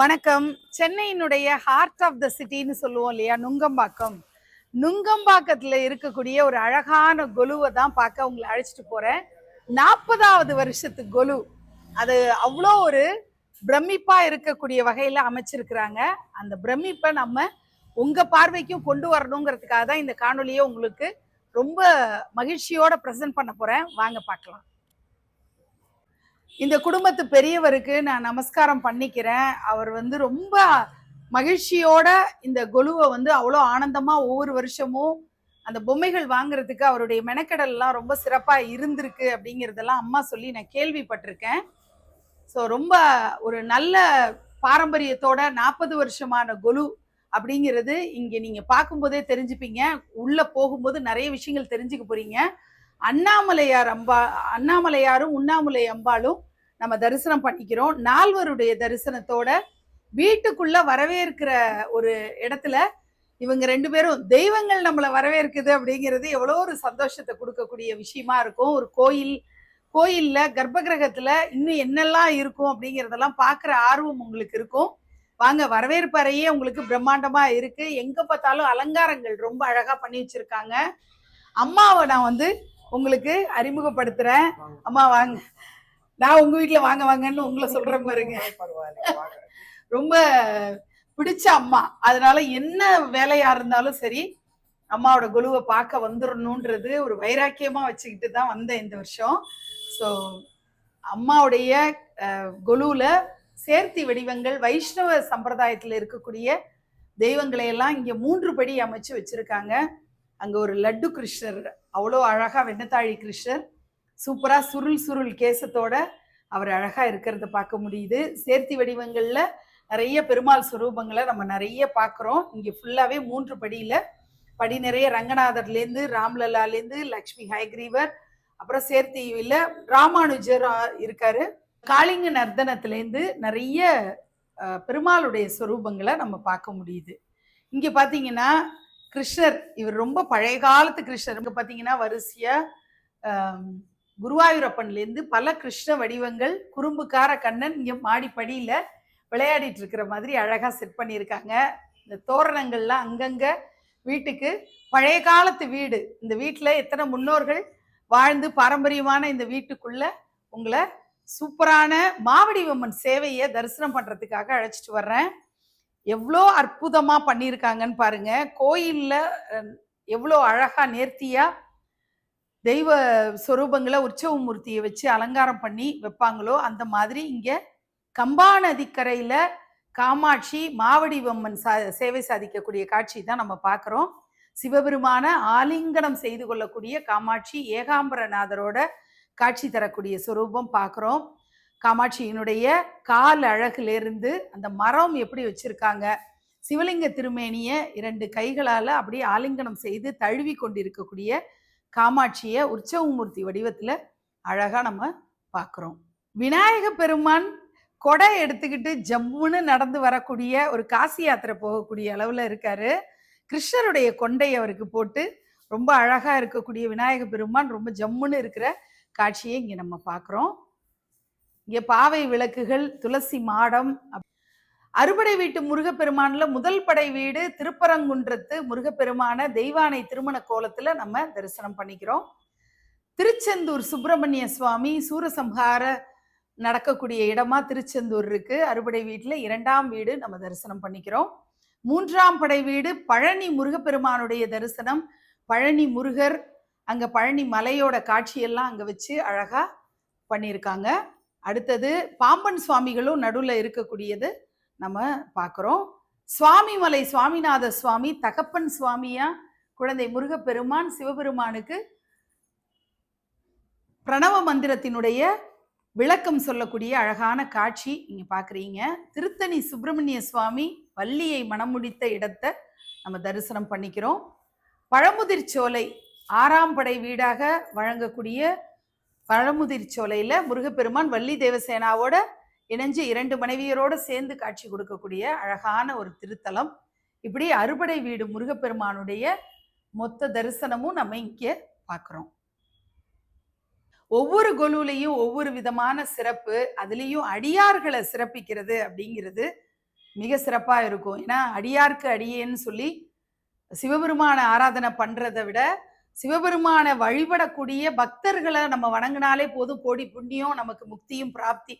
வணக்கம். சென்னையினுடைய heart of the சிட்டின்னு சொல்லுவோம் இல்லையா? நுங்கம்பாக்கம். நுங்கம்பாக்கத்தில் இருக்கக்கூடிய ஒரு அழகான கொலுவை தான் பார்க்க உங்களை அழைச்சிட்டு போகிறேன் நாற்பதாவது வருஷத்து கொலு. அது அவ்வளோ ஒரு பிரமிப்பாக இருக்கக்கூடிய வகையில் அமைச்சிருக்கிறாங்க. அந்த பிரமிப்பை நம்ம உங்கள் பார்வைக்கும் கொண்டு வரணுங்கிறதுக்காக தான் இந்த காணொலியை உங்களுக்கு ரொம்ப மகிழ்ச்சியோட ப்ரெசென்ட் பண்ண போகிறேன் வாங்க பார்க்கலாம். இந்த குடும்பத்து பெரியவருக்கு நான் நமஸ்காரம் பண்ணிக்கிறேன். அவர் வந்து ரொம்ப மகிழ்ச்சியோட இந்த கொலுவை வந்து அவ்வளோ ஆனந்தமா ஒவ்வொரு வருஷமும் அந்த பொம்மைகள் வாங்குறதுக்கு அவருடைய மெனக்கெடல்லாம் ரொம்ப சிறப்பா இருந்திருக்கு அப்படிங்கிறதெல்லாம் அம்மா சொல்லி நான் கேள்விப்பட்டிருக்கேன். ஸோ ரொம்ப ஒரு நல்ல பாரம்பரியத்தோட நாற்பது வருஷமான கொலு அப்படிங்கிறது இங்கே நீங்கள் பார்க்கும்போதே தெரிஞ்சுப்பீங்க. உள்ளே போகும்போது நிறைய விஷயங்கள் தெரிஞ்சுக்க போகிறீங்க அண்ணாமலையார் அம்பா அண்ணாமலையாரும் உண்ணாமலை அம்பாளும் நம்ம தரிசனம் பண்ணிக்கிறோம். நால்வருடைய தரிசனத்தோட வீட்டுக்குள்ள வரவேற்கிற ஒரு இடத்துல இவங்க ரெண்டு பேரும் தெய்வங்கள் நம்மளை வரவேற்குது அப்படிங்கிறது எவ்வளோ ஒரு சந்தோஷத்தை கொடுக்கக்கூடிய விஷயமா இருக்கும். ஒரு கோயில் கோயிலில் கர்ப்பகிரகத்துல இன்னும் என்னெல்லாம் இருக்கும் அப்படிங்கிறதெல்லாம் பார்க்குற ஆர்வம் உங்களுக்கு இருக்கும். வாங்க வரவேற்பு அறையே உங்களுக்கு பிரம்மாண்டமா இருக்கு. எங்க பார்த்தாலும் அலங்காரங்கள் ரொம்ப அழகா பண்ணி வச்சிருக்காங்க. அம்மாவை நான் வந்து உங்களுக்கு அறிமுகப்படுத்துறேன் அம்மா வாங்க. நான் உங்க வீட்டுல வாங்க வாங்கன்னு உங்களை சொல்ற பாருங்க. ரொம்ப பிடிச்ச அம்மா. அதனால என்ன வேலையா இருந்தாலும் சரி அம்மாவோட குழுவை பார்க்க வந்துடணுன்றது ஒரு வைராக்கியமா வச்சுக்கிட்டு தான் வந்தேன் இந்த வருஷம். ஸோ அம்மாவுடைய குழுவில் சேர்த்தி வடிவங்கள் வைஷ்ணவ சம்பிரதாயத்தில் இருக்கக்கூடிய தெய்வங்களை எல்லாம் இங்கே மூன்று படி அமைச்சு வச்சிருக்காங்க. அங்கே ஒரு லட்டு கிருஷ்ணர் அவ்வளோ அழகாக வெண்ணத்தாழி கிருஷ்ணர் சூப்பராக சுருள் சுருள் கேசத்தோட அவர் அழகாக இருக்கிறத பார்க்க முடியுது. சேர்த்தி வடிவங்களில் நிறைய பெருமாள் சுரூபங்களை நம்ம நிறைய பார்க்குறோம். இங்கே ஃபுல்லாகவே மூன்று படியில் படி நிறைய ரங்கநாதர்லேருந்து ராம்லலாலேருந்து லக்ஷ்மி ஹைக்ரீவர் அப்புறம் சேர்த்தியில் ராமானுஜர் இருக்காரு. காளிங்க நர்தனத்துலேருந்து நிறைய பெருமாளுடைய சுரூபங்களை நம்ம பார்க்க முடியுது. இங்கே பார்த்தீங்கன்னா கிருஷ்ணர் இவர் ரொம்ப பழைய காலத்து கிருஷ்ணர். இங்கே பார்த்தீங்கன்னா வரிசையாக குருவாயூரப்பன்லேருந்து பல கிருஷ்ண வடிவங்கள் குறும்புக்கார கண்ணன் இங்கே மாடிப்படியில் விளையாடிட்டு இருக்கிற மாதிரி அழகாக செட் பண்ணியிருக்காங்க. இந்த தோரணங்கள்லாம் அங்கங்கே வீட்டுக்கு பழைய காலத்து வீடு. இந்த வீட்டில் எத்தனை முன்னோர்கள் வாழ்ந்து பாரம்பரியமான இந்த வீட்டுக்குள்ள உங்களை சூப்பரான மாவடிவம்மன் சேவையை தரிசனம் பண்ணுறதுக்காக அழைச்சிட்டு வர்றேன். எவ்வளோ அற்புதமாக பண்ணியிருக்காங்கன்னு பாருங்க. கோயிலில் எவ்வளோ அழகாக நேர்த்தியாக தெய்வ சொரூபங்களை உற்சவ மூர்த்தியை வச்சு அலங்காரம் பண்ணி வைப்பாங்களோ அந்த மாதிரி இங்கே கம்பா நதிக்கரையில் காமாட்சி மாவடிவம்மன் சா சேவை சாதிக்கக்கூடிய காட்சி தான் நம்ம பார்க்குறோம் சிவபெருமான ஆலிங்கனம் செய்து கொள்ளக்கூடிய காமாட்சி ஏகாம்பரநாதரோட காட்சி தரக்கூடிய சுரூபம் பார்க்குறோம் காமாட்சியினுடைய கால் அழகுலேருந்து அந்த மரம் எப்படி வச்சிருக்காங்க சிவலிங்க திருமேனியை இரண்டு கைகளால் அப்படியே ஆலிங்கனம் செய்து தழுவி கொண்டிருக்கக்கூடிய காமாட்சியை உற்சவமூர்த்தி வடிவத்தில் அழகாக நம்ம பார்க்குறோம் விநாயக பெருமான் கொடை எடுத்துக்கிட்டு ஜம்முன்னு நடந்து வரக்கூடிய ஒரு காசி யாத்திரை போகக்கூடிய அளவில் இருக்காரு. கிருஷ்ணருடைய கொண்டை அவருக்கு போட்டு ரொம்ப அழகாக இருக்கக்கூடிய விநாயக பெருமான் ரொம்ப ஜம்முன்னு இருக்கிற காட்சியை இங்கே நம்ம பார்க்குறோம் இங்கே பாவை விளக்குகள் துளசி மாடம். அறுபடை வீட்டு முருகப்பெருமானில் முதல் படை வீடு திருப்பரங்குன்றத்து முருகப்பெருமான தெய்வானை திருமண கோலத்தில் நம்ம தரிசனம் பண்ணிக்கிறோம். திருச்செந்தூர் சுப்பிரமணிய சுவாமி சூரசம்ஹார நடக்கக்கூடிய இடமா திருச்செந்தூர் இருக்கு. அறுபடை வீட்டில் இரண்டாம் வீடு நம்ம தரிசனம் பண்ணிக்கிறோம். மூன்றாம் படை வீடு பழனி முருகப்பெருமானுடைய தரிசனம். பழனி முருகர் அங்கே பழனி மலையோட காட்சியெல்லாம் அங்கே வச்சு அழகாக பண்ணியிருக்காங்க. அடுத்தது பாம்பன் சுவாமிகளும் நடுவில் இருக்கக்கூடியது நம்ம பார்க்குறோம். சுவாமிமலை சுவாமிநாத சுவாமி தகப்பன் சுவாமியா குழந்தை முருகப்பெருமான் சிவபெருமானுக்கு பிரணவ மந்திரத்தினுடைய விளக்கம் சொல்லக்கூடிய அழகான காட்சி நீங்கள் பார்க்குறீங்க. திருத்தணி சுப்பிரமணிய சுவாமி வள்ளியை மணமுடித்த இடத்தை நம்ம தரிசனம் பண்ணிக்கிறோம். பழமுதிர் சோலை ஆறாம் படை வீடாக வழங்கக்கூடிய பழமுதிர் சோலையில முருகப்பெருமான் வள்ளி தேவசேனாவோட இணைஞ்சு இரண்டு மனைவியரோட சேர்ந்து காட்சி கொடுக்கக்கூடிய அழகான ஒரு திருத்தலம். இப்படி அறுபடை வீடு முருகப்பெருமானுடைய மொத்த தரிசனமும் நம்ம இங்கே பார்க்குறோம். ஒவ்வொரு கொலுலையும் ஒவ்வொரு விதமான சிறப்பு அதுலேயும் அடியார்களை சிறப்பிக்கிறது அப்படிங்கிறது மிக சிறப்பாக இருக்கும். ஏன்னா அடியார்க்கு அடியேன்னு சொல்லி சிவபெருமான ஆராதனை பண்ணுறதை விட சிவபெருமானை வழிபடக்கூடிய பக்தர்களை நம்ம வணங்கினாலே போதும். கோடி புண்ணியம் நமக்கு முக்தியும் பிராப்தி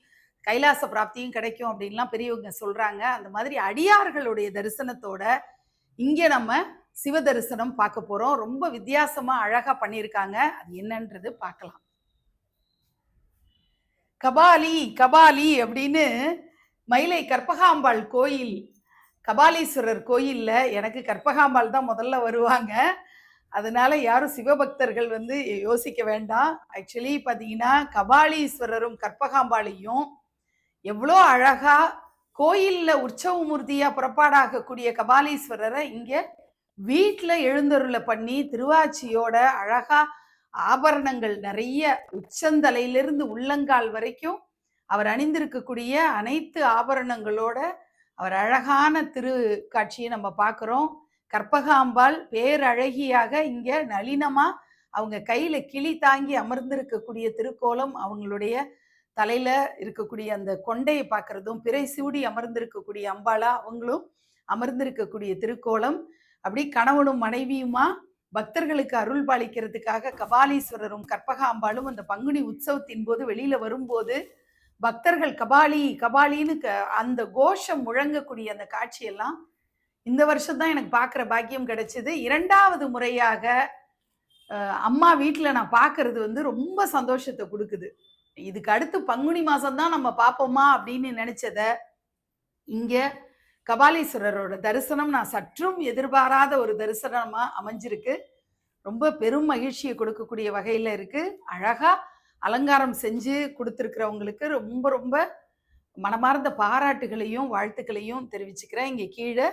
கைலாச பிராப்தியும் கிடைக்கும் அப்படின்லாம் பெரியவங்க சொல்றாங்க. அந்த மாதிரி அடியார்களுடைய தரிசனத்தோட இங்கே நம்ம சிவ தரிசனம் பார்க்க போறோம். ரொம்ப வித்தியாசமா அழகா பண்ணியிருக்காங்க. அது என்னன்றது பார்க்கலாம். கபாலி கபாலி அப்படின்னு மயிலை கற்பகாம்பாள் கோயில் கபாலீஸ்வரர் கோயிலில் எனக்கு கற்பகாம்பாள் தான் முதல்ல வருவாங்க. அதனால யாரும் சிவபக்தர்கள் வந்து யோசிக்க வேண்டாம். ஆக்சுவலி பார்த்தீங்கன்னா கபாலீஸ்வரரும் கற்பகாம்பாளையும் எவ்வளோ அழகா கோயிலில் உற்சவமூர்த்தியாக புறப்பாடாகக்கூடிய கபாலீஸ்வரரை இங்கே வீட்டில் எழுந்தருளை பண்ணி திருவாச்சியோட அழகா ஆபரணங்கள் நிறைய உச்சந்தலையிலிருந்து உள்ளங்கால் வரைக்கும் அவர் அணிந்திருக்கக்கூடிய அனைத்து ஆபரணங்களோட அவர் அழகான திரு காட்சியை நம்ம பார்க்குறோம். கற்பகாம்பாள் பேரழகியாக இங்க நளினமா அவங்க கையில கிளி தாங்கி அமர்ந்திருக்கக்கூடிய திருக்கோலம் அவங்களுடைய தலையில இருக்கக்கூடிய அந்த கொண்டையை பார்க்கறதும் பிறை சூடி அமர்ந்திருக்கக்கூடிய அம்பாளா அவங்களும் அமர்ந்திருக்கக்கூடிய திருக்கோலம். அப்படி கணவனும் மனைவியுமா பக்தர்களுக்கு அருள் பாலிக்கிறதுக்காக கபாலீஸ்வரரும் கற்பகாம்பாளும் அந்த பங்குனி உற்சவத்தின் போது வெளியில வரும்போது பக்தர்கள் கபாலி கபாலின்னு க- அந்த கோஷம் முழங்கக்கூடிய அந்த காட்சியெல்லாம் இந்த வருஷம் தான் எனக்கு பார்க்குற பாக்கியம் கிடைச்சிது. இரண்டாவது முறையாக அம்மா வீட்டில் நான் பார்க்கறது வந்து ரொம்ப சந்தோஷத்தை கொடுக்குது. இதுக்கு அடுத்து பங்குனி மாதம் தான் நம்ம பார்ப்போமா அப்படின்னு நினச்சத இங்கே கபாலீஸ்வரரோட தரிசனம் நான் சற்றும் எதிர்பாராத ஒரு தரிசனமாக அமைஞ்சிருக்கு. ரொம்ப பெரும் மகிழ்ச்சியை கொடுக்கக்கூடிய வகையில் இருக்குது அழகாக அலங்காரம் செஞ்சு கொடுத்துருக்கிறவங்களுக்கு ரொம்ப ரொம்ப மனமார்ந்த பாராட்டுகளையும் வாழ்த்துக்களையும் தெரிவிச்சுக்கிறேன். இங்கே கீழே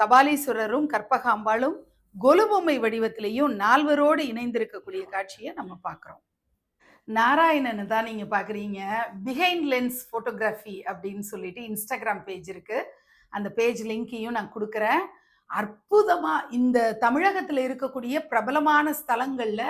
கபாலீஸ்வரரும் கற்பகாம்பாளும் கொலுபொம்மை வடிவத்திலையும் நால்வரோடு இணைந்திருக்கக்கூடிய காட்சியை நம்ம பார்க்குறோம். நாராயணன் தான் நீங்கள் பார்க்குறீங்க. பிஹைண்ட் லென்ஸ் ஃபோட்டோகிராஃபி அப்படின்னு சொல்லிட்டு இன்ஸ்டாகிராம் பேஜ் இருக்குது அந்த பேஜ் லிங்கையும் நான் கொடுக்குறேன். அற்புதமாக இந்த தமிழகத்தில் இருக்கக்கூடிய பிரபலமான ஸ்தலங்களில்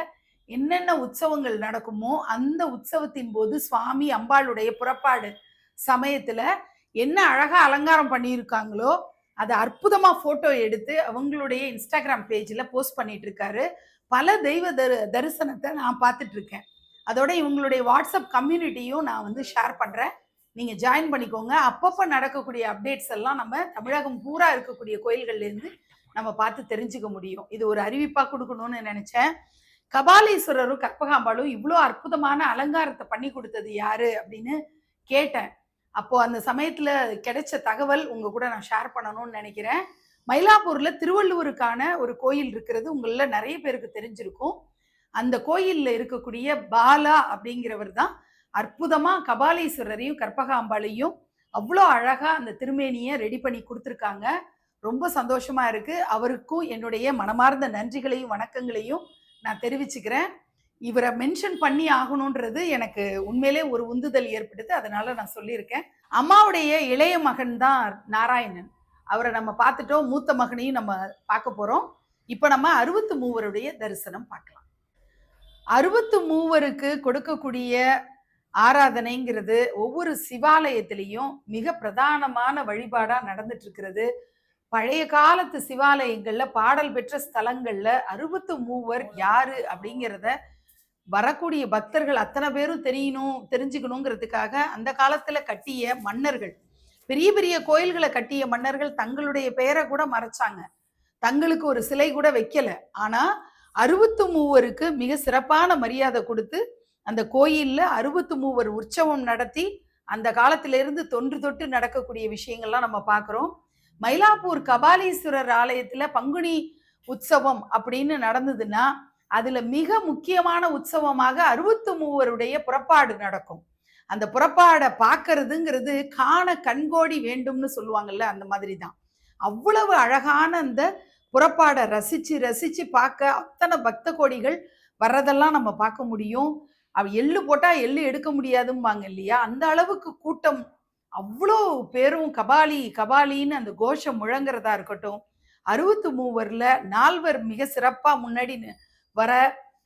என்னென்ன உற்சவங்கள் நடக்குமோ அந்த உற்சவத்தின் போது சுவாமி அம்பாளுடைய புறப்பாடு சமயத்தில் என்ன அழகாக அலங்காரம் பண்ணியிருக்காங்களோ அதை அற்புதமாக ஃபோட்டோ எடுத்து அவங்களுடைய இன்ஸ்டாகிராம் பேஜில் போஸ்ட் பண்ணிட்டு இருக்காரு பல தெய்வ தரு தரிசனத்தை நான் பார்த்துட்டு இருக்கேன் அதோட இவங்களுடைய வாட்ஸ்அப் கம்யூனிட்டியும் நான் வந்து ஷேர் பண்ணுறேன் நீங்கள் ஜாயின் பண்ணிக்கோங்க. அப்பப்போ நடக்கக்கூடிய அப்டேட்ஸ் எல்லாம் நம்ம தமிழகம் பூரா இருக்கக்கூடிய கோயில்கள்லேருந்து நம்ம பார்த்து தெரிஞ்சுக்க முடியும். இது ஒரு அறிவிப்பாக கொடுக்கணும்னு நினச்சேன். கபாலீஸ்வரரும் கற்பகாம்பாளும் இவ்வளோ அற்புதமான அலங்காரத்தை பண்ணி கொடுத்தது யாரு அப்படின்னு கேட்டேன். அப்போ அந்த சமயத்துல கிடைச்ச தகவல் உங்க கூட நான் ஷேர் பண்ணணும்னு நினைக்கிறேன். மயிலாப்பூர்ல திருவள்ளுவருக்கான ஒரு கோயில் இருக்கிறது உங்கள நிறைய பேருக்கு தெரிஞ்சிருக்கும். அந்த கோயில்ல இருக்கக்கூடிய பாலா அப்படிங்கிறவர் தான் அற்புதமா கபாலீஸ்வரரையும் கற்பகாம்பாளையும் அவ்வளோ அழகா அந்த திருமேனியை ரெடி பண்ணி கொடுத்துருக்காங்க. ரொம்ப சந்தோஷமா இருக்கு. அவருக்கும் என்னுடைய மனமார்ந்த நன்றிகளையும் வணக்கங்களையும் நான் தெரிவிச்சுக்கிறேன். இவரை மென்ஷன் பண்ணி ஆகணுன்றது எனக்கு உண்மையிலே ஒரு உந்துதல் ஏற்படுது. அதனால நான் சொல்லியிருக்கேன். அம்மாவுடைய இளைய மகன் தான் நாராயணன். அவரை நம்ம பார்த்துட்டோம். மூத்த மகனையும் நம்ம பார்க்க போகிறோம் இப்போ நம்ம அறுபத்து மூவருடைய தரிசனம் பார்க்கலாம். அறுபத்து மூவருக்கு கொடுக்கக்கூடிய ஆராதனைங்கிறது ஒவ்வொரு சிவாலயத்திலையும் மிக பிரதானமான வழிபாடாக நடந்துட்டு இருக்கிறது பழைய காலத்து சிவாலயங்களில் பாடல் பெற்ற ஸ்தலங்களில் அறுபத்து மூவர் யாரு அப்படிங்கிறத வரக்கூடிய பக்தர்கள் அத்தனை பேரும் தெரியணும் தெரிஞ்சுக்கணுங்கிறதுக்காக அந்த காலத்துல கட்டிய மன்னர்கள் பெரிய பெரிய கோயில்களை கட்டிய மன்னர்கள் தங்களுடைய பெயரை கூட மறைச்சாங்க. தங்களுக்கு ஒரு சிலை கூட வைக்கல. ஆனா அறுபத்து மூவருக்கு மிக சிறப்பான மரியாதை கொடுத்து அந்த கோயில்ல அறுபத்து மூவர் உற்சவம் நடத்தி அந்த காலத்திலிருந்து தொன்று தொட்டு நடக்கக்கூடிய விஷயங்கள்லாம் நம்ம பார்க்குறோம் மயிலாப்பூர் கபாலீஸ்வரர் ஆலயத்துல பங்குனி உற்சவம் அப்படின்னு நடந்ததுன்னா அதுல மிக முக்கியமான உற்சவமாக அறுபத்து மூவருடைய புறப்பாடு நடக்கும். அந்த புறப்பாடை பார்க்கறதுங்கிறது காண கண்கோடி வேண்டும்னு சொல்லுவாங்கல்ல அந்த மாதிரி தான் அவ்வளவு அழகான அந்த புறப்பாடை ரசித்து ரசித்து பார்க்க அத்தனை பக்த கோடிகள் வர்றதெல்லாம் நம்ம பார்க்க முடியும். அவ எள்ளு போட்டால் எள்ளு எடுக்க முடியாதும்பாங்க இல்லையா? அந்த அளவுக்கு கூட்டம் அவ்வளோ பேரும் கபாலி கபாலின்னு அந்த கோஷம் முழங்குறதா இருக்கட்டும். அறுபத்து மூவரில் நால்வர் மிக சிறப்பாக முன்னாடி வர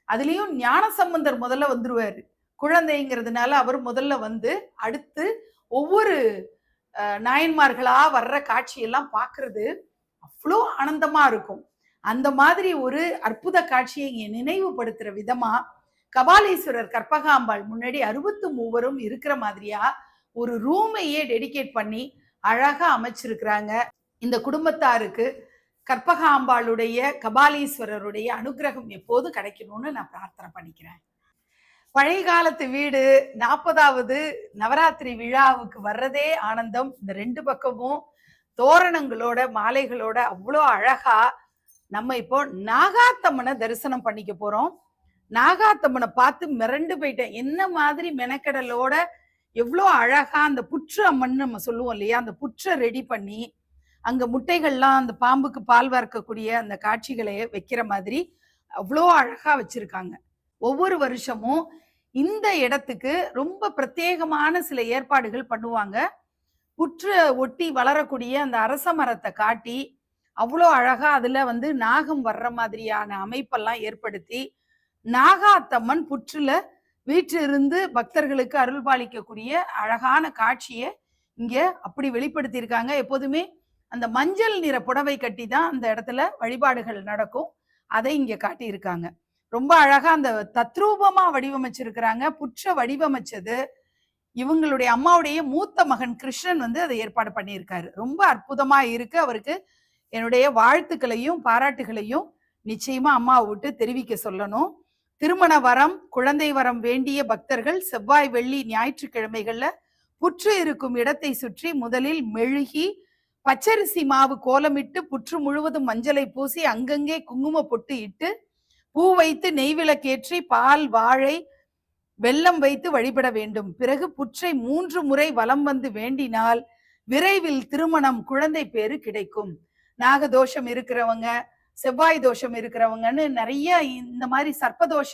அதுலேயும் ஞான சம்பந்தர் முதல்ல வந்துருவார். குழந்தைங்கிறதுனால அவர் முதல்ல வந்து அடுத்து ஒவ்வொரு நாயன்மார்களாக நாயன்மார்களா வர்ற காட்சியெல்லாம் பார்க்கறது அவ்வளோ ஆனந்தமா இருக்கும். அந்த மாதிரி ஒரு அற்புத காட்சியை இங்கே நினைவுபடுத்துற விதமா கபாலீஸ்வரர் கற்பகாம்பாள் முன்னாடி அறுபத்து மூவரும் இருக்கிற மாதிரியா ஒரு ரூமையே டெடிகேட் பண்ணி அழகா அமைச்சிருக்கிறாங்க. இந்த குடும்பத்தாருக்கு கற்பகாம்பாளுடைய கபாலீஸ்வரருடைய அனுகிரகம் எப்போதும் கிடைக்கணும்னு நான் பிரார்த்தனை பண்ணிக்கிறேன். பழைய காலத்து வீடு நாற்பதாவது நவராத்திரி விழாவுக்கு வர்றதே ஆனந்தம். இந்த ரெண்டு பக்கமும் தோரணங்களோட மாலைகளோட அவ்வளோ அழகா நம்ம இப்போ நாகாத்தம்மனை தரிசனம் பண்ணிக்க போறோம். நாகாத்தம்மனை பார்த்து மிரண்டு போயிட்டேன். என்ன மாதிரி மெனக்கடலோட எவ்வளோ அழகா அந்த புற்று அம்மன் நம்ம சொல்லுவோம் இல்லையா? அந்த புற்றை ரெடி பண்ணி அங்க முட்டைகள்லாம் அந்த பாம்புக்கு பால் வார்க்கக்கூடிய அந்த காட்சிகளை வைக்கிற மாதிரி அவ்வளோ அழகா வச்சிருக்காங்க. ஒவ்வொரு வருஷமும் இந்த இடத்துக்கு ரொம்ப பிரத்யேகமான சில ஏற்பாடுகள் பண்ணுவாங்க. புற்று ஒட்டி வளரக்கூடிய அந்த அரச மரத்தை காட்டி அவ்வளோ அழகா அதுல வந்து நாகம் வர்ற மாதிரியான அமைப்பெல்லாம் ஏற்படுத்தி நாகாத்தம்மன் புற்றுல வீற்றிருந்து பக்தர்களுக்கு அருள் பாலிக்கக்கூடிய அழகான காட்சியை இங்க அப்படி வெளிப்படுத்தியிருக்காங்க. எப்போதுமே அந்த மஞ்சள் நிற புடவை கட்டி தான் அந்த இடத்துல வழிபாடுகள் நடக்கும். அதை இங்க காட்டியிருக்காங்க. ரொம்ப அழகா அந்த தத்ரூபமா வடிவமைச்சிருக்கிறாங்க. புற்ற வடிவமைச்சது. இவங்களுடைய அம்மாவுடைய மூத்த மகன் கிருஷ்ணன் வந்து அதை ஏற்பாடு பண்ணியிருக்காரு. ரொம்ப அற்புதமா இருக்கு. அவருக்கு என்னுடைய வாழ்த்துக்களையும் பாராட்டுகளையும் நிச்சயமா அம்மாவை விட்டு தெரிவிக்க சொல்லணும். திருமண வரம் குழந்தை வரம் வேண்டிய பக்தர்கள் செவ்வாய் வெள்ளி ஞாயிற்றுக்கிழமைகள்ல புற்று இருக்கும் இடத்தை சுற்றி முதலில் மெழுகி பச்சரிசி மாவு கோலமிட்டு புற்று முழுவதும் மஞ்சளை பூசி அங்கங்கே குங்கும பொட்டு இட்டு பூ வைத்து நெய் விளக்கேற்றி பால் வாழை வெல்லம் வைத்து வழிபட வேண்டும். பிறகு புற்றை மூன்று முறை வலம் வந்து வேண்டினால் விரைவில் திருமணம் குழந்தை பேரு கிடைக்கும். நாகதோஷம் இருக்கிறவங்க செவ்வாய் தோஷம் இருக்கிறவங்கன்னு நிறைய இந்த மாதிரி சர்ப்பதோஷ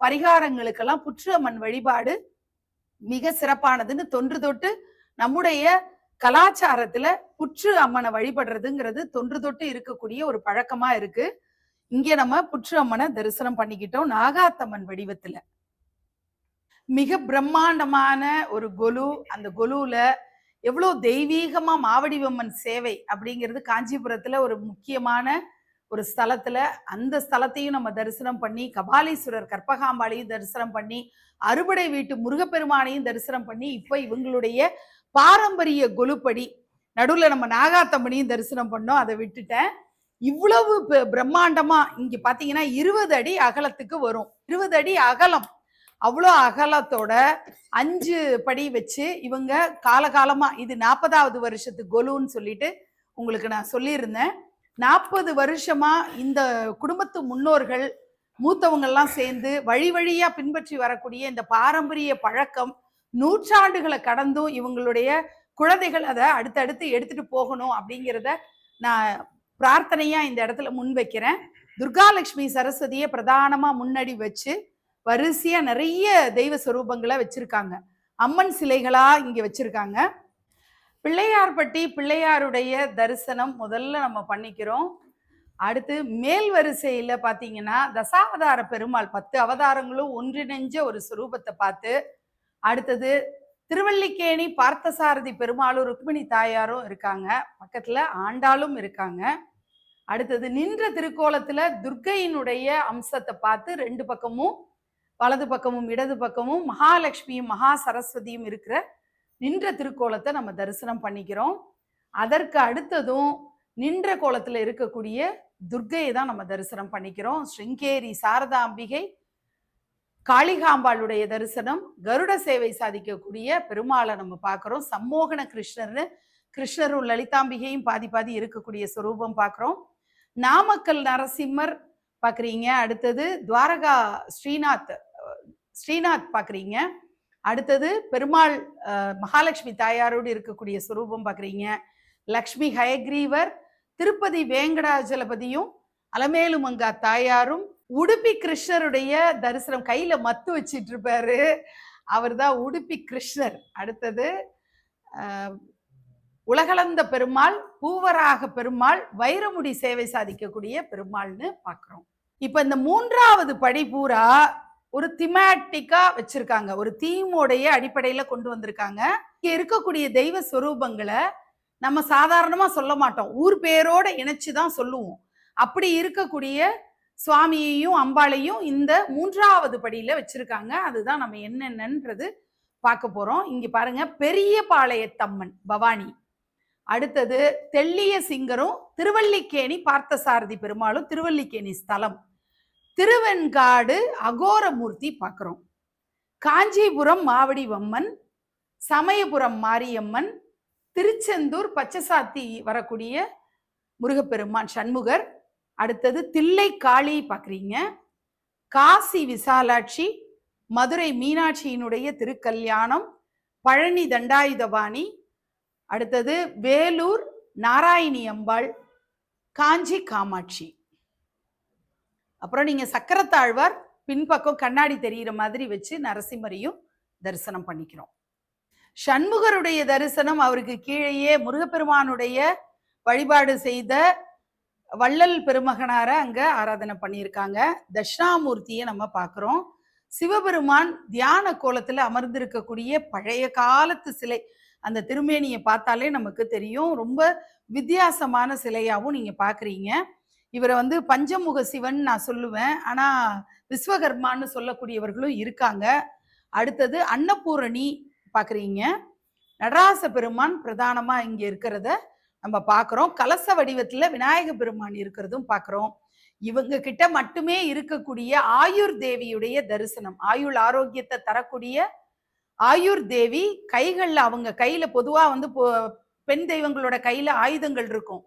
பரிகாரங்களுக்கெல்லாம் புற்று அம்மன் வழிபாடு மிக சிறப்பானதுன்னு தொன்று தொட்டு நம்முடைய கலாச்சாரத்துல புற்று அம்மனை வழிபடுறதுங்கிறது தொன்று தொட்டு இருக்கக்கூடிய ஒரு பழக்கமா இருக்கு. இங்க நம்ம புற்று அம்மனை தரிசனம் பண்ணிக்கிட்டோம் நாகாத்தம்மன் வடிவத்துல. மிக பிரம்மாண்டமான ஒரு கொலு அந்த கொலுல எவ்வளவு தெய்வீகமா மாவடிவம்மன் சேவை அப்படிங்கிறது காஞ்சிபுரத்துல ஒரு முக்கியமான ஒரு ஸ்தலத்துல அந்த ஸ்தலத்தையும் நம்ம தரிசனம் பண்ணி கபாலீஸ்வரர் கற்பகாம்பாளையும் தரிசனம் பண்ணி அறுபடை வீட்டு முருகப்பெருமானையும் தரிசனம் பண்ணி இப்ப இவங்களுடைய பாரம்பரிய கொலுப்படி. நடுவில் நம்ம நாகாத்தம்பனியும் தரிசனம் பண்ணோம் அதை விட்டுட்டேன். இவ்வளவு பிரம்மாண்டமா இங்க பாத்தீங்கன்னா இருபது அடி அகலத்துக்கு வரும். இருபது அடி அகலம். அவ்வளோ அகலத்தோட அஞ்சு படி வச்சு இவங்க காலகாலமா இது நாற்பதாவது வருஷத்து கொலுன்னு சொல்லிட்டு உங்களுக்கு நான் சொல்லியிருந்தேன். நாற்பது வருஷமா இந்த குடும்பத்து முன்னோர்கள் மூத்தவங்கள்லாம் சேர்ந்து வழி வழியா பின்பற்றி வரக்கூடிய இந்த பாரம்பரிய பழக்கம் நூற்றாண்டுகளை கடந்தும் இவங்களுடைய குழந்தைகள் அதை அடுத்தடுத்து எடுத்துட்டு போகணும் அப்படிங்கிறத நான் பிரார்த்தனையா இந்த இடத்துல முன் வைக்கிறேன் துர்காலட்சுமி சரஸ்வதியை பிரதானமா முன்னாடி வச்சு வரிசையா நிறைய தெய்வ சுரூபங்களை வச்சிருக்காங்க. அம்மன் சிலைகளா இங்க வச்சிருக்காங்க. பிள்ளையார்பட்டி பிள்ளையாருடைய தரிசனம் முதல்ல நம்ம பண்ணிக்கிறோம். அடுத்து மேல் வரிசையில் பார்த்தீங்கன்னா தசாவதார பெருமாள் பத்து அவதாரங்களும் ஒன்றிணைஞ்ச ஒரு சுரூபத்தை பார்த்து அடுத்தது திருவல்லிக்கேணி பார்த்தசாரதி பெருமாளும் ருக்மிணி தாயாரும் இருக்காங்க. பக்கத்துல ஆண்டாளும் இருக்காங்க. அடுத்தது நின்ற திருக்கோலத்துல துர்க்கையினுடைய அம்சத்தை பார்த்து ரெண்டு பக்கமும் வலது பக்கமும் இடது பக்கமும் மகாலட்சுமியும் மகா சரஸ்வதியும் இருக்கிற நின்ற திருக்கோலத்தை நம்ம தரிசனம் பண்ணிக்கிறோம். அதற்கு அடுத்ததும் நின்ற கோலத்தில் இருக்கக்கூடிய துர்க்கையை தான் நம்ம தரிசனம் பண்ணிக்கிறோம். ஸ்ருங்கேரி சாரதாம்பிகை காளிகாம்பாளுடைய தரிசனம் கருட சேவை சாதிக்கக்கூடிய பெருமாளை நம்ம பார்க்குறோம். சம்மோகன கிருஷ்ணர்னு கிருஷ்ணரும் லலிதாம்பிகையும் பாதி பாதி இருக்கக்கூடிய சுரூபம் பார்க்குறோம். நாமக்கல் நரசிம்மர் பார்க்குறீங்க. அடுத்தது துவாரகா ஸ்ரீநாத் ஸ்ரீநாத் பார்க்குறீங்க. அடுத்தது பெருமாள் மகாலட்சுமி தாயாரோடு இருக்கக்கூடிய சுரூபம் பார்க்குறீங்க. லக்ஷ்மி ஹயக்ரீவர் திருப்பதி வேங்கடாஜலபதியும் அலமேலுமங்கா தாயாரும் உடுப்பி கிருஷ்ணருடைய தரிசனம் கையில மத்து வச்சிட்டு இருப்பாரு அவர்தான் உடுப்பி கிருஷ்ணர். அடுத்தது உலகளந்த பெருமாள் பூவராக பெருமாள் வைரமுடி சேவை சாதிக்கக்கூடிய பெருமாள்னு பார்க்குறோம் இப்போ இந்த மூன்றாவது படி பூரா ஒரு திமேட்டிக்கா வச்சிருக்காங்க. ஒரு தீமோடைய அடிப்படையில கொண்டு வந்திருக்காங்க. இங்கே இருக்கக்கூடிய தெய்வ ஸ்வரூபங்களை நம்ம சாதாரணமா சொல்ல மாட்டோம். ஊர் பேரோட இணைச்சு தான் சொல்லுவோம். அப்படி இருக்கக்கூடிய சுவாமியையும் அம்பாளையும் இந்த மூன்றாவது படியில வச்சிருக்காங்க. அதுதான் நம்ம என்னென்னன்றது பார்க்க போறோம். இங்க பாருங்க பெரிய பாளையத்தம்மன் பவானி. அடுத்தது தெள்ளிய சிங்கரும் திருவல்லிக்கேணி பார்த்தசாரதி பெருமாளும் திருவல்லிக்கேணி ஸ்தலம். திருவெண்காடு அகோரமூர்த்தி பார்க்குறோம். காஞ்சிபுரம் மாவடி வம்மன் சமயபுரம் மாரியம்மன். திருச்செந்தூர் பச்சைசாத்தி வரக்கூடிய முருகப்பெருமான் சண்முகர். அடுத்தது தில்லை காளி பார்க்குறீங்க. காசி விசாலாட்சி மதுரை மீனாட்சியினுடைய திருக்கல்யாணம் பழனி தண்டாயுதபாணி அடுத்தது வேலூர் நாராயணி அம்பாள் காஞ்சி காமாட்சி. அப்புறம் நீங்கள் சக்கரத்தாழ்வார் பின்பக்கம் கண்ணாடி தெரிகிற மாதிரி வச்சு நரசிம்மரையும் தரிசனம் பண்ணிக்கிறோம். சண்முகருடைய தரிசனம் அவருக்கு கீழேயே முருகப்பெருமானுடைய வழிபாடு செய்த வள்ளல் பெருமகனார அங்க ஆராதனை பண்ணியிருக்காங்க. தட்சிணாமூர்த்தியை நம்ம பார்க்குறோம். சிவபெருமான் தியான கோலத்துல அமர்ந்திருக்கக்கூடிய பழைய காலத்து சிலை அந்த திருமேனியை பார்த்தாலே நமக்கு தெரியும். ரொம்ப வித்தியாசமான சிலையாகவும் நீங்க பாக்குறீங்க இவரை வந்து பஞ்சமுக சிவன் நான் சொல்லுவேன். ஆனா விஸ்வகர்மான்னு சொல்லக்கூடியவர்களும் இருக்காங்க. அடுத்தது அன்னபூரணி பாக்குறீங்க நடராச பெருமான் பிரதானமா இங்க இருக்கிறத நம்ம பார்க்குறோம் கலச வடிவத்தில் விநாயக பெருமான் இருக்கிறதும் பார்க்குறோம் இவங்க கிட்ட மட்டுமே இருக்கக்கூடிய ஆயுர் தேவியுடைய தரிசனம் ஆயுள் ஆரோக்கியத்தை தரக்கூடிய ஆயுர் தேவி கைகளில் அவங்க கையில் பொதுவாக வந்து பொ- பெண் தெய்வங்களோட கையில் ஆயுதங்கள் இருக்கும்.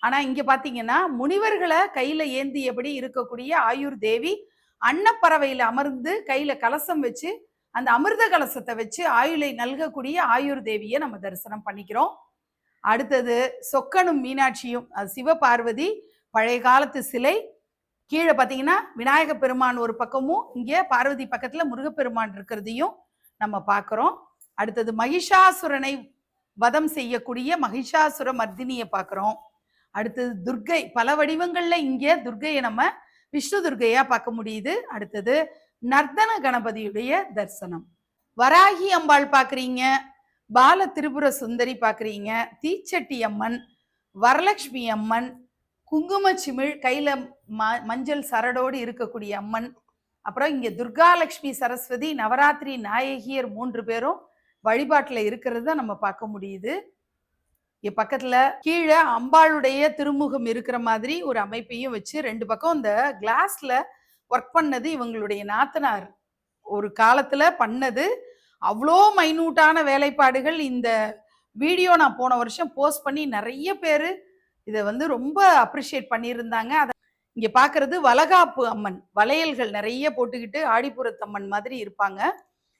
ஆனால் இங்கே பார்த்தீங்கன்னா முனிவர்களை கையில ஏந்தியபடி இருக்கக்கூடிய ஆயுர் தேவி அன்னப்பறவையில் அமர்ந்து கையில் கலசம் வச்சு அந்த அமிர்த கலசத்தை வச்சு ஆயுளை நல்கக்கூடிய ஆயுர் தேவியை நம்ம தரிசனம் பண்ணிக்கிறோம். அடுத்தது சொக்கனும் மீனாட்சியும் அது சிவபார்வதி பழைய காலத்து சிலை. கீழே பார்த்தீங்கன்னா விநாயக பெருமான் ஒரு பக்கமும் இங்கே பார்வதி பக்கத்தில் முருகப்பெருமான் இருக்கிறதையும் நம்ம பார்க்குறோம். அடுத்தது மகிஷாசுரனை வதம் செய்யக்கூடிய மகிஷாசுர மர்தினியை பார்க்குறோம். அடுத்தது துர்க்கை பல வடிவங்களில் இங்கே துர்க்கையை நம்ம விஷ்ணு துர்கையா பார்க்க முடியுது. அடுத்தது நர்தன கணபதியுடைய தரிசனம். வராகி அம்பாள் பார்க்குறீங்க. பால திரிபுர சுந்தரி பார்க்குறீங்க தீச்சட்டி அம்மன் வரலட்சுமி அம்மன் குங்கும சிமிழ் கையில் ம மஞ்சள் சரடோடு இருக்கக்கூடிய அம்மன் அப்புறம் இங்கே துர்காலட்சுமி சரஸ்வதி நவராத்திரி நாயகியர் மூன்று பேரும் வழிபாட்டுல இருக்கிறத நம்ம பார்க்க முடியுது. இங்கே பக்கத்தில் கீழே அம்பாளுடைய திருமுகம் இருக்கிற மாதிரி ஒரு அமைப்பையும் வச்சு ரெண்டு பக்கம் இந்த கிளாஸில் ஒர்க் பண்ணது இவங்களுடைய நாத்தனார். ஒரு காலத்தில் பண்ணது அவ்வளோ மைனூட்டான வேலைப்பாடுகள். இந்த வீடியோ நான் போன வருஷம் போஸ்ட் பண்ணி நிறைய பேர் இதை வந்து ரொம்ப அப்ரிஷியேட் பண்ணியிருந்தாங்க. அதை இங்கே பார்க்குறது வலகாப்பு அம்மன். வளையல்கள் நிறைய போட்டுக்கிட்டு ஆடிப்புறத்தம்மன் மாதிரி இருப்பாங்க.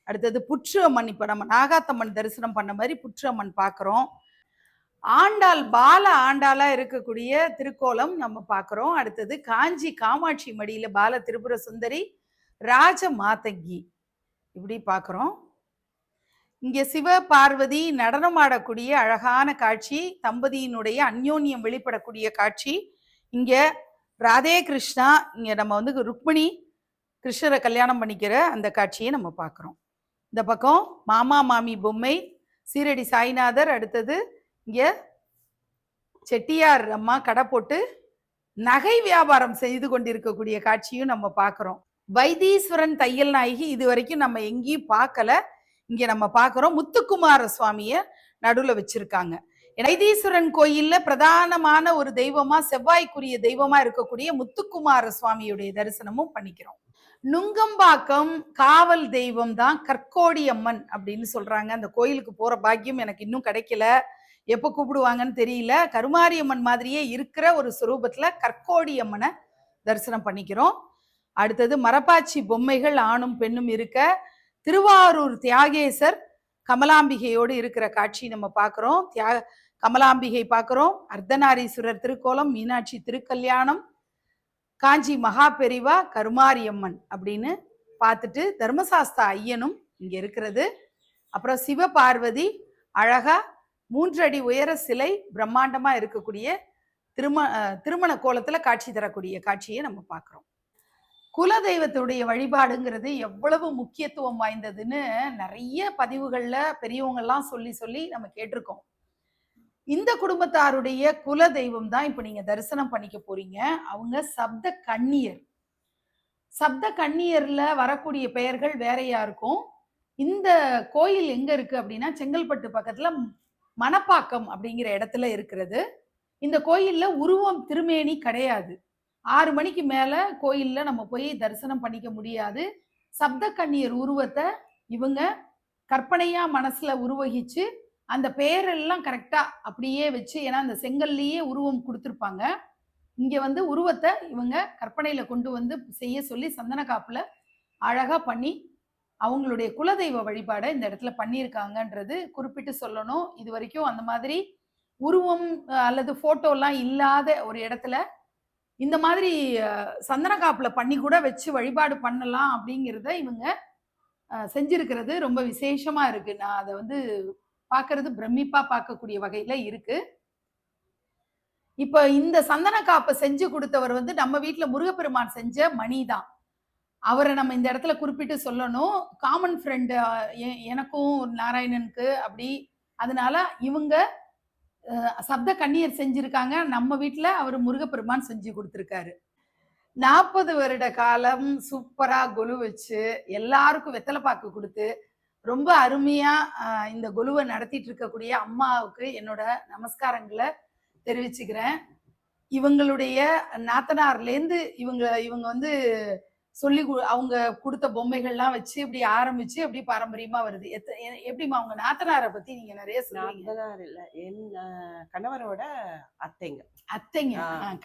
அடுத்தது புற்று அம்மன். இப்போ நம்ம நாகாத்தம்மன் தரிசனம் பண்ண மாதிரி புற்று அம்மன் பார்க்குறோம். ஆண்டாள் பால ஆண்டாளா இருக்கக்கூடிய திருக்கோலம் நம்ம பார்க்குறோம். அடுத்தது காஞ்சி காமாட்சி மடியில் பால திரிபுர சுந்தரி ராஜ மாதங்கி இப்படி பார்க்குறோம். இங்கே சிவ பார்வதி நடனமாடக்கூடிய அழகான காட்சி தம்பதியினுடைய அந்யோன்யம் வெளிப்படக்கூடிய காட்சி. இங்கே ராதே கிருஷ்ணா இங்கே நம்ம வந்து ருக்மிணி கிருஷ்ணரை கல்யாணம் பண்ணிக்கிற அந்த காட்சியை நம்ம பார்க்குறோம். இந்த பக்கம் மாமா மாமி பொம்மை சீரடி சாய்நாதர் அடுத்தது இங்கே செட்டியார் அம்மா கடை போட்டு நகை வியாபாரம் செய்து கொண்டிருக்கக்கூடிய காட்சியும் நம்ம பார்க்குறோம். வைத்தீஸ்வரன் தையல் நாயகி இது வரைக்கும் நம்ம எங்கேயும் பார்க்கல. இங்க நம்ம பார்க்குறோம் முத்துக்குமார சுவாமிய நடுவுல வச்சிருக்காங்க. நைதீஸ்வரன் கோயில்ல பிரதானமான ஒரு தெய்வமா செவ்வாய்க்குரிய தெய்வமா இருக்கக்கூடிய முத்துக்குமார சுவாமியுடைய தரிசனமும் பண்ணிக்கிறோம். நுங்கம்பாக்கம் காவல் தெய்வம் தான் கற்கோடி அம்மன் அப்படின்னு சொல்றாங்க. அந்த கோயிலுக்கு போற பாக்கியம் எனக்கு இன்னும் கிடைக்கல. எப்போ கூப்பிடுவாங்கன்னு தெரியல. கருமாரி அம்மன் மாதிரியே இருக்கிற ஒரு சுரூபத்துல கற்கோடி அம்மனை தரிசனம் பண்ணிக்கிறோம். அடுத்தது மரப்பாச்சி பொம்மைகள் ஆணும் பெண்ணும் இருக்க திருவாரூர் தியாகேசர் கமலாம்பிகையோடு இருக்கிற காட்சி நம்ம பார்க்குறோம். தியாக கமலாம்பிகை பார்க்குறோம். அர்த்தநாரீஸ்வரர் திருக்கோலம் மீனாட்சி திருக்கல்யாணம் காஞ்சி மகா பெரிவா கருமாரியம்மன் அப்படின்னு பார்த்துட்டு தர்மசாஸ்தா ஐயனும் இங்கே இருக்கிறது. அப்புறம் சிவ பார்வதி அழகா மூன்றடி உயர சிலை பிரம்மாண்டமாக இருக்கக்கூடிய திரும திருமண கோலத்தில் காட்சி தரக்கூடிய காட்சியை நம்ம பார்க்குறோம். குலதெய்வத்துடைய வழிபாடுங்கிறது எவ்வளவு முக்கியத்துவம் வாய்ந்ததுன்னு நிறைய பதிவுகள்ல பெரியவங்கள்லாம் சொல்லி சொல்லி நம்ம கேட்டிருக்கோம். இந்த குடும்பத்தாருடைய குல தெய்வம் தான் இப்ப நீங்க தரிசனம் பண்ணிக்க போறீங்க. அவங்க சப்த கண்ணியர் சப்த கண்ணியரில் வரக்கூடிய பெயர்கள் வேறையா இருக்கும் இந்த கோயில் எங்க இருக்கு அப்படின்னா செங்கல்பட்டு பக்கத்துல மணப்பாக்கம் அப்படிங்கிற இடத்துல இருக்கிறது. இந்த கோயில்ல உருவம் திருமேனி கிடையாது. ஆறு மணிக்கு மேலே கோயிலில் நம்ம போய் தரிசனம் பண்ணிக்க முடியாது. சப்த கன்னியர் உருவத்தை இவங்க கற்பனையாக மனசில் உருவகிச்சு அந்த பெயரெல்லாம் கரெக்டாக அப்படியே வச்சு ஏன்னா அந்த செங்கல்லையே உருவம் கொடுத்துருப்பாங்க. இங்கே வந்து உருவத்தை இவங்க கற்பனையில் கொண்டு வந்து செய்ய சொல்லி சந்தன காப்பில் அழகாக பண்ணி அவங்களுடைய குலதெய்வ வழிபாடை இந்த இடத்துல பண்ணியிருக்காங்கன்றது குறிப்பிட்டு சொல்லணும். இது வரைக்கும் அந்த மாதிரி உருவம் அல்லது ஃபோட்டோலாம் இல்லாத ஒரு இடத்துல இந்த மாதிரி சந்தனக்காப்பில் சந்தன பண்ணி கூட வச்சு வழிபாடு பண்ணலாம் அப்படிங்கிறத இவங்க செஞ்சிருக்கிறது ரொம்ப விசேஷமாக இருக்குது நான் அதை வந்து பார்க்கறது பிரமிப்பாக பார்க்கக்கூடிய வகையில் இருக்குது இப்போ இந்த சந்தன காப்பை செஞ்சு கொடுத்தவர் வந்து நம்ம வீட்டில் முருகப்பெருமான் செஞ்ச மணி தான். அவரை நம்ம இந்த இடத்துல குறிப்பிட்டு சொல்லணும். காமன் ஃப்ரெண்டு எனக்கும் நாராயணனுக்கு அப்படி. அதனால இவங்க சப்த கண்ணியர் செஞ்சுருக்காங்க. நம்ம வீட்டில் அவர் முருகப்பெருமான் செஞ்சு கொடுத்துருக்காரு. நாற்பது வருட காலம் சூப்பராக கொலு வச்சு எல்லாருக்கும் வெத்தலை பாக்கு கொடுத்து ரொம்ப அருமையாக இந்த கொலுவை நடத்திட்டு இருக்கக்கூடிய அம்மாவுக்கு என்னோட நமஸ்காரங்களை தெரிவிச்சுக்கிறேன். இவங்களுடைய நாத்தனார்லேருந்து இவங்க இவங்க வந்து சொல்லி அவங்க கொடுத்த பொம்மைகள்லாம் வச்சு இப்படி ஆரம்பிச்சு அப்படி பாரம்பரியமா வருது. எத்த- எ- எப்படிம்மா உங்க நாத்தனாரை பத்தி நீங்க நிறைய நாத்தனார் இல்ல என் கணவரோட அத்தைங்க. அத்தைங்க.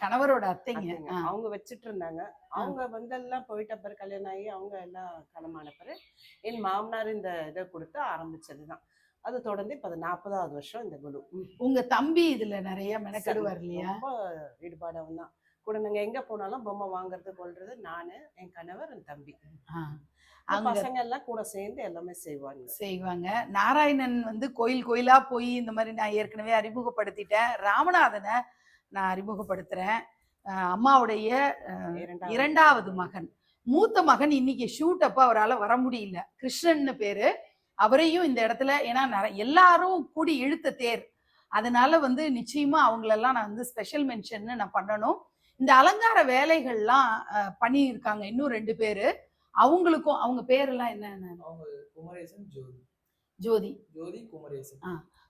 கணவரோட அத்தைங்க. அவங்க வச்சிட்டு இருந்தாங்க. அவங்க வந்து எல்லாம் போயிட்ட பிறகு கல்யாணம் ஆகி அவங்க எல்லாம் கணமான பிறகு என் மாமனார் இந்த இதை கொடுத்து ஆரம்பிச்சதுதான். அது தொடர்ந்து இப்ப நாற்பதாவது வருஷம் இந்த குரு ம். உங்க தம்பி இதுல நிறைய மெனக்கெடுவார் இல்லையா? ரொம்ப ஈடுபாடவன் தான் கூட நாங்க எங்க போனாலும் பொம்மை வாங்குறது கொள்றது நானு என் கணவர் என் தம்பி. பசங்க எல்லாம் கூட சேர்ந்து எல்லாமே செய்வாங்க. செய்வாங்க. நாராயணன் வந்து கோயில் கோயிலா போய் இந்த மாதிரி நான் ஏற்கனவே அறிமுகப்படுத்திட்டேன். ராமநாதனை நான் அறிமுகப்படுத்துறேன். அம்மாவுடைய இரண்டாவது மகன். மூத்த மகன் இன்னைக்கு ஷூட் அப்ப அவரால் வர முடியல. கிருஷ்ணன்னு பேரு. அவரையும் இந்த இடத்துல ஏன்னா எல்லாரும் கூடி இழுத்த தேர். அதனால வந்து நிச்சயமா அவங்களெல்லாம் நான் வந்து ஸ்பெஷல் மென்ஷன் நான் பண்ணணும். இந்த அலங்கார வேலைகள்லாம் பண்ணியிருக்காங்க இன்னும் ரெண்டு பேரு. அவங்களுக்கும் அவங்க பேரெல்லாம் என்ன அவங்க குமரேசன் ஜோதி. ஜோதி. ஜோதி குமரேசன்.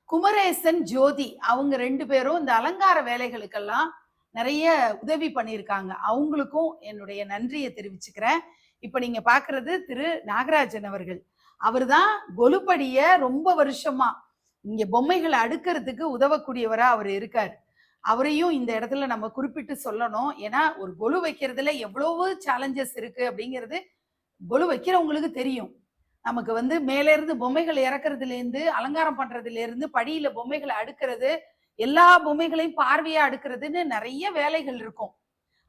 குமரேசன் ஜோதி அவங்க ரெண்டு பேரும் இந்த அலங்கார வேலைகளுக்கெல்லாம் நிறைய உதவி பண்ணியிருக்காங்க. அவங்களுக்கும் என்னுடைய நன்றியை தெரிவிச்சுக்கிறேன். இப்ப நீங்க பாக்குறது திரு. நாகராஜன் அவர்கள். அவர்தான் கொலுப்படிய ரொம்ப வருஷமா இங்க பொம்மைகளை அடுக்கிறதுக்கு உதவக்கூடியவரா அவர் இருக்காரு. அவரையும் இந்த இடத்துல நம்ம குறிப்பிட்டு சொல்லணும். ஏன்னா ஒரு கொலு வைக்கிறதுல எவ்வளவு சேலஞ்சஸ் இருக்கு அப்படிங்கிறது கொலு வைக்கிறவங்களுக்கு தெரியும். நமக்கு வந்து மேலே இருந்து பொம்மைகள் இறக்குறதுல இருந்து அலங்காரம் பண்றதுல இருந்து படியில பொம்மைகளை அடுக்கிறது எல்லா பொம்மைகளையும் பார்வையா அடுக்கிறதுன்னு நிறைய வேலைகள் இருக்கும்.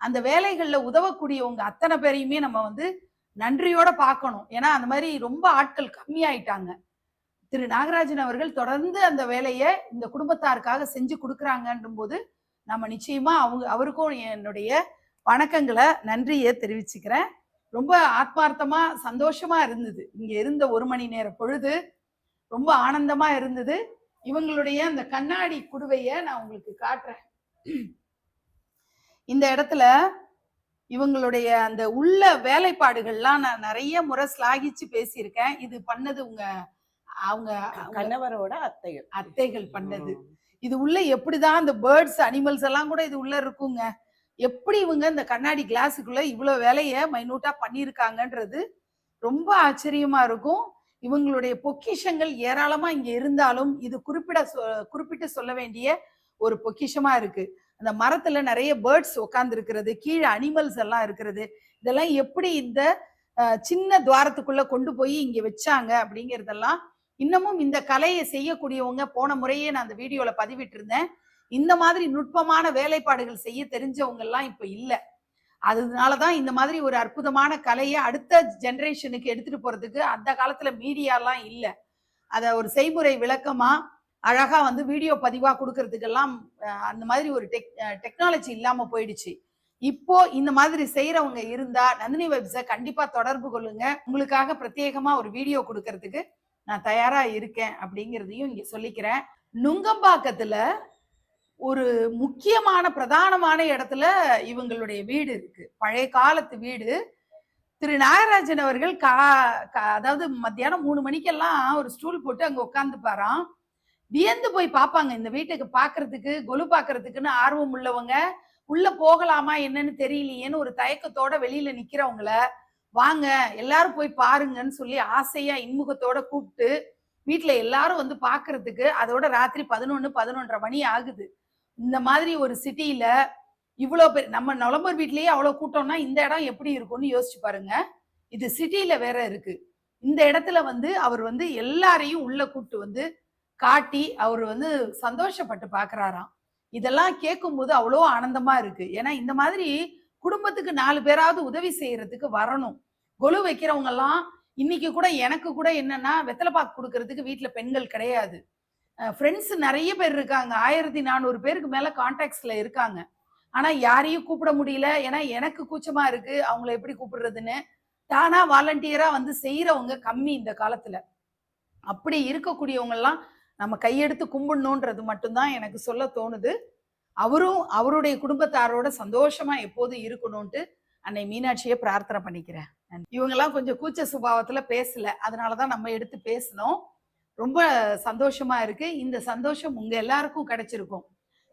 அந்த வேலைகள்ல உதவக்கூடியவங்க அத்தனை பேரையுமே நம்ம வந்து நன்றியோட பார்க்கணும். ஏன்னா அந்த மாதிரி ரொம்ப ஆட்கள் கம்மியாயிட்டாங்க. திரு நாகராஜன் அவர்கள் தொடர்ந்து அந்த வேலையை இந்த குடும்பத்தாருக்காக செஞ்சு கொடுக்குறாங்கன்றும் போது நம்ம நிச்சயமா அவங்க அவருக்கும் என்னுடைய வணக்கங்களை நன்றியை தெரிவிச்சுக்கிறேன். ரொம்ப ஆத்மார்த்தமா சந்தோஷமா இருந்தது. இங்க இருந்த ஒரு மணி நேர பொழுது ரொம்ப ஆனந்தமா இருந்தது. இவங்களுடைய அந்த கண்ணாடி குடுவைய நான் உங்களுக்கு காட்டுறேன். இந்த இடத்துல இவங்களுடைய அந்த உள்ள வேலைப்பாடுகள்லாம் நான் நிறைய முறை ஸ்லாகிச்சு பேசியிருக்கேன். இது பண்ணது உங்க அவங்க கணவரோட அத்தைகள். அத்தைகள் பண்ணது. இது உள்ள எப்படிதான் இந்த பேர்ட்ஸ் அனிமல்ஸ் எல்லாம் கூட இது உள்ள இருக்குங்க. எப்படி இவங்க இந்த கண்ணாடி கிளாஸுக்குள்ள இவ்வளவு வேலையை மைனூட்டா பண்ணியிருக்காங்கன்றது ரொம்ப ஆச்சரியமா இருக்கும். இவங்களுடைய பொக்கிஷங்கள் ஏராளமா இங்க இருந்தாலும் இது குறிப்பிட சொ- குறிப்பிட்டு சொல்ல வேண்டிய ஒரு பொக்கிஷமா இருக்கு. அந்த மரத்துல நிறைய பேர்ட்ஸ் உட்கார்ந்து இருக்கிறது கீழே அனிமல்ஸ் எல்லாம் இருக்கிறது. இதெல்லாம் எப்படி இந்த சின்ன துவாரத்துக்குள்ள கொண்டு போய் இங்க வச்சாங்க அப்படிங்கறதெல்லாம் இன்னமும் இந்த கலையை செய்யக்கூடியவங்க போன முறையே நான் அந்த வீடியோல பதிவிட்டிருந்தேன். இந்த மாதிரி நுட்பமான வேலைப்பாடுகள் செய்ய தெரிஞ்சவங்க எல்லாம் இப்ப அதனால அதனாலதான் இந்த மாதிரி ஒரு அற்புதமான கலையை அடுத்த ஜென்ரேஷனுக்கு எடுத்துட்டு போறதுக்கு அந்த காலத்துல மீடியாலாம் இல்லை. அதை ஒரு செய்முறை விளக்கமா அழகா வந்து வீடியோ பதிவா கொடுக்கறதுக்கெல்லாம் அந்த மாதிரி ஒரு டெக் டெக்னாலஜி இல்லாம போயிடுச்சு. இப்போ இந்த மாதிரி செய்யறவங்க இருந்தா நந்தினி வெப்ஸை கண்டிப்பா தொடர்பு கொள்ளுங்க. உங்களுக்காக பிரத்யேகமா ஒரு வீடியோ கொடுக்கறதுக்கு நான் தயாரா இருக்கேன் அப்படிங்கிறதையும் இங்க சொல்லிக்கிறேன். நுங்கம்பாக்கத்துல ஒரு முக்கியமான பிரதானமான இடத்துல இவங்களுடைய வீடு இருக்கு. பழைய காலத்து வீடு. திரு நாகராஜன் அவர்கள் கா கா- அதாவது மத்தியானம் மூணு மணிக்கெல்லாம் ஒரு ஸ்டூல் போட்டு அங்க உட்காந்துப்பாராம் வியந்து போய் பார்ப்பாங்க இந்த வீட்டுக்கு பாக்குறதுக்கு கொலு பாக்குறதுக்குன்னு ஆர்வம் உள்ளவங்க உள்ள போகலாமா என்னன்னு தெரியலையேன்னு ஒரு தயக்கத்தோட வெளியில நிக்கிறவங்கள வாங்க எல்லாரும் போய் பாருங்கன்னு சொல்லி ஆசையா இன்முகத்தோட கூப்பிட்டு வீட்டுல எல்லாரும் வந்து பார்க்கிறதுக்கு அதோட ராத்திரி பதினொன்னு பதினொன்றரை மணி ஆகுது. இந்த மாதிரி ஒரு சிட்டியில இவ்வளோ பேர் நம்ம நவம்பர் வீட்லயே அவ்வளோ கூட்டம்னா இந்த இடம் எப்படி இருக்கும்னு யோசிச்சு பாருங்க. இது சிட்டியில வேற இருக்கு. இந்த இடத்துல வந்து அவர் வந்து எல்லாரையும் உள்ள கூட்டு வந்து காட்டி அவர் வந்து சந்தோஷப்பட்டு பார்க்குறாராம் இதெல்லாம் கேட்கும்போது அவ்வளோ ஆனந்தமா இருக்கு. ஏன்னா இந்த மாதிரி குடும்பத்துக்கு நாலு பேராவது உதவி செய்யறதுக்கு வரணும். கொலு வைக்கிறவங்க எல்லாம் இன்னைக்கு கூட எனக்கு கூட என்னன்னா வெத்தலை பாக்கு கொடுக்கறதுக்கு வீட்டுல பெண்கள் கிடையாது. ஃப்ரெண்ட்ஸ் நிறைய பேர் இருக்காங்க. ஆயிரத்தி நானூறு பேருக்கு மேல கான்டாக்ட்ஸ்ல இருக்காங்க. ஆனா யாரையும் கூப்பிட முடியல. ஏன்னா எனக்கு கூச்சமா இருக்கு. அவங்கள எப்படி கூப்பிடுறதுன்னு தானா வாலண்டியரா வந்து செய்யறவங்க கம்மி இந்த காலத்துல. அப்படி இருக்கக்கூடியவங்க எல்லாம் நம்ம கையெடுத்து கும்பிடணுன்றது மட்டும்தான் எனக்கு சொல்ல தோணுது. அவரும் அவருடைய குடும்பத்தாரோட சந்தோஷமா எப்போதும் இருக்கணும்ட்டு அன்னை மீனாட்சியை பிரார்த்தனை பண்ணிக்கிறேன். இவங்கெல்லாம் கொஞ்சம் கூச்ச சுபாவத்துல பேசல. அதனாலதான் நம்ம எடுத்து பேசினோம். ரொம்ப சந்தோஷமா இருக்கு. இந்த சந்தோஷம் உங்க எல்லாருக்கும் கிடைச்சிருக்கும்.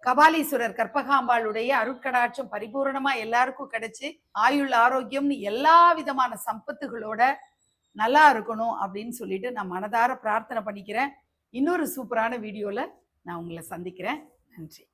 கபாலீஸ்வரர் கற்பகாம்பாளுடைய அருட்கடாட்சம் பரிபூர்ணமா எல்லாருக்கும் கிடைச்சு ஆயுள் ஆரோக்கியம்னு எல்லா விதமான சம்பத்துகளோட நல்லா இருக்கணும் அப்படின்னு சொல்லிட்டு நான் மனதார பிரார்த்தனை பண்ணிக்கிறேன். இன்னொரு சூப்பரான வீடியோல நான் உங்களை சந்திக்கிறேன். நன்றி.